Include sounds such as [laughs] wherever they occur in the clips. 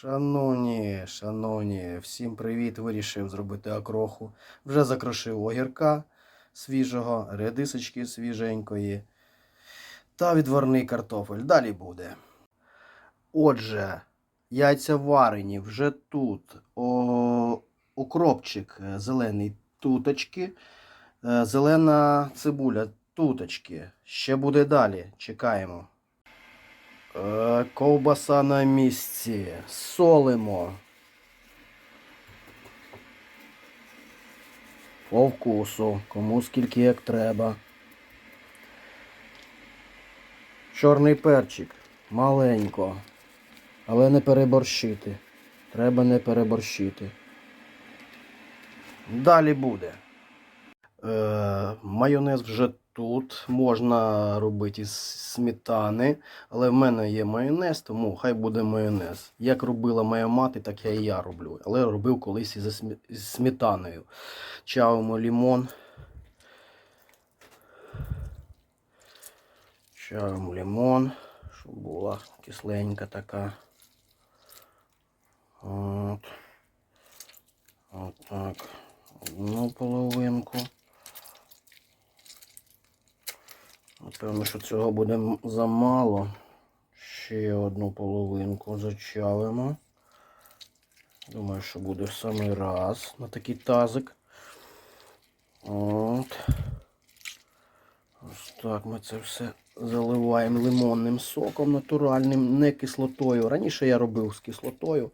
Шановні, шановні, всім привіт! Вирішив зробити окроху. Вже закрошив огірка свіжого, редисочки свіженької та відварний картофель. Далі буде. Отже, яйця варені вже тут. О, укропчик е, зелений туточки. Е, Зелена цибуля туточки. Ще буде далі. Чекаємо. Ковбаса на місці. Солимо. По вкусу. Кому скільки як треба. Чорний перчик. Маленько. Але не переборщити. Треба не переборщити. Далі буде. Е, майонез вже тут. Можна робити із сметани. Але в мене є майонез, тому хай буде майонез. Як робила моя мати, так я і я роблю. Але робив колись із сметаною. Чавимо лимон. Чавимо лимон, щоб була кисленька така. От. От так. Одну половинку. Напевно, що цього буде замало. Ще одну половинку зачавимо. Думаю, що буде в самий раз на такий тазик. От. Ось так ми це все заливаємо лимонним соком натуральним, не кислотою. Раніше я робив з кислотою,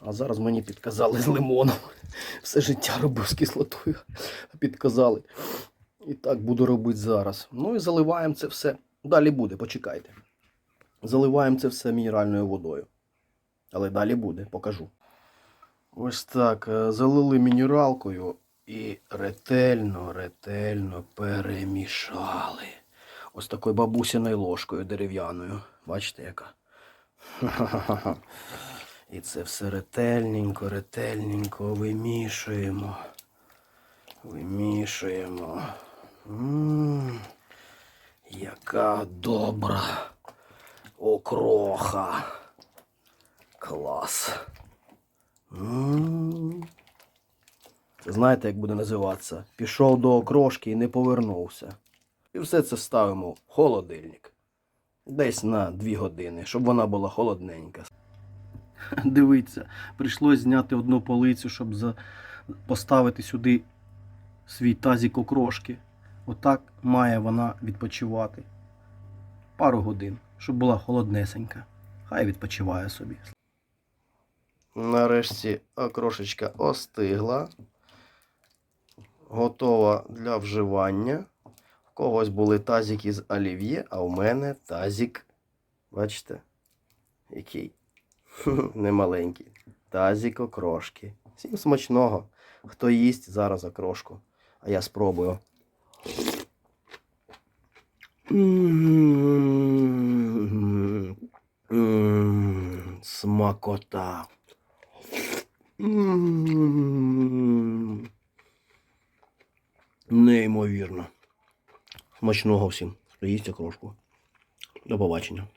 а зараз мені підказали з лимоном. [laughs] Все життя робив з кислотою. Підказали. І так буду робити зараз. Ну і заливаємо це все. Далі буде, почекайте. Заливаємо це все мінеральною водою. Але далі буде, покажу. Ось так. е, Залили мінералкою і ретельно, ретельно перемішали. Ось такою бабусиною ложкою дерев'яною. Бачите, яка? [laughs] І це все ретельненько, ретельненько вимішуємо. Вимішуємо. М, яка добра окроха. Клас. Знаєте, як буде називатися? Пішов до окрошки і не повернувся. І все це ставимо в холодильник. Десь на 2 години, щоб вона була холодненька. [laughs] Дивіться, прийшлось зняти одну полицю, щоб за... поставити сюди свій тазик окрошки. Отак має вона відпочивати. Пару годин, щоб була холоднесенька. Хай відпочиває собі. Нарешті окрошечка остигла. Готова для вживання. В когось були тазики з олів'є, а у мене тазик. Бачите? Який? [laughs] Немаленький. Тазик окрошки. Всім смачного. Хто їсть зараз окрошку. А я спробую. Смакота. Неймовірно. Смачного всім, хто їсть окрошку. До побачення.